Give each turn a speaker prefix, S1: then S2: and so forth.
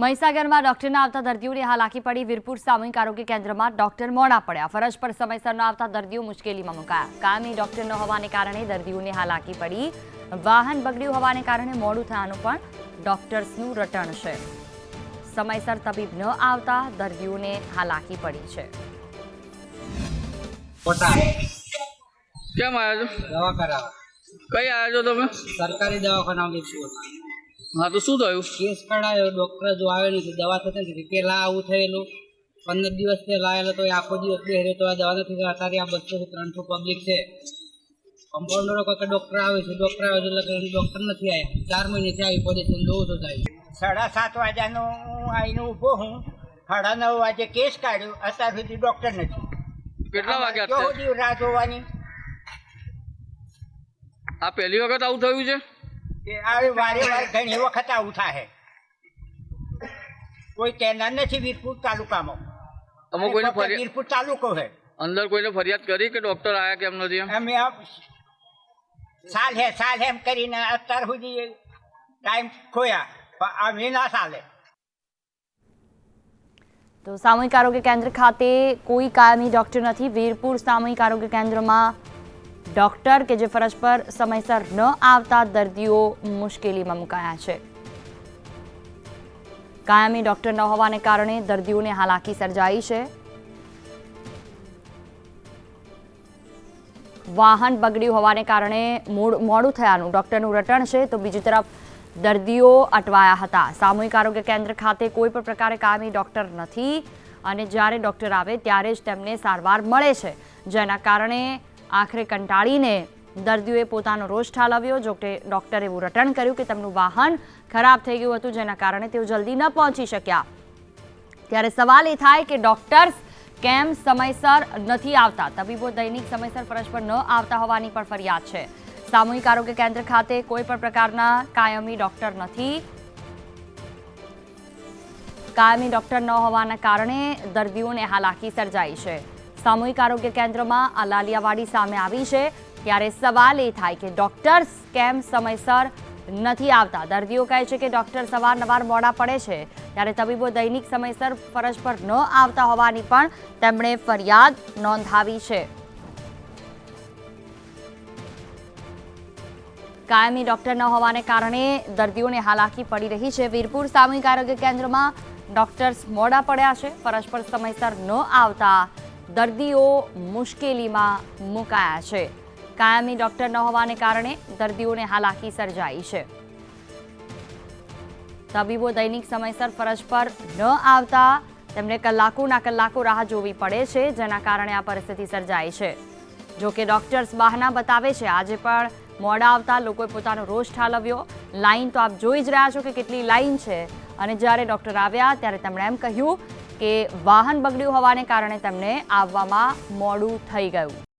S1: મહીસાગરમાં ડોક્ટરના આવતા દર્દીઓને હાલાકી પડી. વીરપુર સામૂહિક આરોગ્ય કેન્દ્રમાં ડોક્ટર મોડા પડ્યા. ફરજ પર સમયસર ન આવતા દર્દીઓ મુશ્કેલીમાં મુકાયા. કાયમી ડોક્ટર ન હોવાને કારણે દર્દીઓને હાલાકી પડી. વાહન બગડ્યું હોવાને કારણે મોડું થવાનું પણ ડોક્ટર્સનું રટણ છે. સમયસર તબીબ ન આવતા દર્દીઓને હાલાકી પડી છે.
S2: કેમ આવ્યા છો?
S3: દવા કરાવવા
S2: કઈ આવ્યા છો તમે?
S3: સરકારી દવાખાના છું.
S2: હા તો શું થયું?
S3: કેસ કઢાયો ડૉક્ટર જો આવે નથી દવા થતી નથી પહેલાં આવું થયેલું. પંદર દિવસ પહેલાં આવેલો તો એ આખો દિવસ બેહરે તો આ દવા નથી. અત્યારે આ બસો ત્રણસો પબ્લિક છે. કમ્પાઉન્ડરો કોઈ ડૉક્ટર આવે છે ડૉક્ટર આવે છે એટલે ડૉક્ટર નથી આવ્યા ચાર મહિનેથી આવી પોઝિશન જોઉં તો થાય.
S4: સાડા સાત વાગ્યાનો હું આવીને ઊભો હું. સાડા નવ વાગે કેસ કાઢ્યો. અત્યાર સુધી ડૉક્ટર નથી.
S2: કેટલા વાગ્યા
S4: રાહ જોવાની?
S2: આ પહેલી વખત આવું થયું છે?
S4: આવી વારે વાર ઘણી વખત આવું થાય કોઈ કહેનાર નથી વીરપુર તાલુકામાં.
S2: અમુક કોઈને ફરિયાદ
S4: વીરપુર તાલુકો હે.
S2: અંદર કોઈને ફરિયાદ કરી કે ડોક્ટર આયા કેમ નથી
S4: અમે સાલ હે સાલ એમ કરીને અત્યાર સુધી ટાઈમ ખોયા પણ અમે ના ચાલે
S1: તો સામૂહિક આરોગ્ય કેન્દ્ર ખાતે કોઈ કાયમી ડોક્ટર નથી. વીરપુર સામૂહિક આરોગ્ય કેન્દ્રમાં ડોક્ટર કે જે ફરજ પર સમયસર ન આવતા દર્દીઓ મુશ્કેલીમાં મુકાયા છે. કાયમી ડોક્ટર ન હોવાને કારણે દર્દીઓને હાલાકી સર્જાઈ છે. વાહન બગડ્યું હોવાને કારણે મોડ- થયાનું ડોક્ટરનું રટણ છે. તો બીજી તરફ દર્દીઓ અટવાયા હતા. સામૂહિક આરોગ્ય કેન્દ્ર ખાતે કોઈ પણ પ્રકારે કાયમી ડોક્ટર નથી. અને જ્યારે ડોક્ટર આવે ત્યારે જ તેમને સારવાર મળે છે. જેના કારણે આખરે કંટાળીને દર્દીઓએ પોતાનો રોષ ઠાલવ્યો, જો કે ડોક્ટરે એવું રટણ કર્યું કે તેમનું વાહન ખરાબ થઈ ગયું હતું, જેના કારણે તેઓ જલ્દી ન પહોંચી શક્યા. ત્યારે સવાલ એ થાય કે ડોક્ટર્સ કેમ સમયસર નથી આવતા? તબીબો દૈનિક સમયસર ફરજ પર ન આવતા હોવાની પણ ફરિયાદ છે. સામૂહિક આરોગ્ય કેન્દ્ર ખાતે કોઈ પણ પ્રકારના કાયમી ડોક્ટર નથી. કાયમી ડોક્ટર ન હોવાના કારણે દર્દીઓને હાલાકી સર્જાઈ છે. સામૂહિક આરોગ્ય કેન્દ્રમાં આ લાલિયાવાડી સામે આવી છે, ત્યારે સવાલ એ થાય કે ડોક્ટર્સ કેમ સમયસર નથી આવતા? દર્દીઓ કહે છે કે ડોક્ટર સવારનવાર મોડા પડે છે, ત્યારે તબીબો દૈનિક સમયસર ફરજ પર ન આવતા હોવાની પણ તેમણે ફરિયાદ નોંધાવી છે. કાયમી ડોક્ટર ન હોવાને કારણે દર્દીઓને હાલાકી પડી રહી છે. વીરપુર સામૂહિક આરોગ્ય કેન્દ્રમાં ડોક્ટર્સ મોડા પડ્યા છે, ફરજ પર સમયસર ન આવતા દર્દીઓ મુશ્કેલીમાં મુકાયા છે. કાયમી ડોક્ટર ન હોવાને કારણે દર્દીઓને હાલાકી સર્જાઈ છે. તબીબો દૈનિક સમયસર ફરજ પર ન આવતા તેમને કલાકોના કલાકો રાહ જોવી પડે છે, જેના કારણે આ પરિસ્થિતિ સર્જાઈ છે. જો કે ડોક્ટર્સ બહાના બતાવે છે, આજે પણ મોડા આવતા લોકોએ પોતાનો રોષ ઠાલવ્યો. લાઈન તો આપ જોઈ જ રહ્યા છો કે કેટલી લાઈન છે. અને જ્યારે ડોક્ટર આવ્યા, ત્યારે તેમણે એમ કહ્યું કે વાહન બગડ્યું હોવાને કારણે તેમને આવવામાં મોડું થઈ ગયું.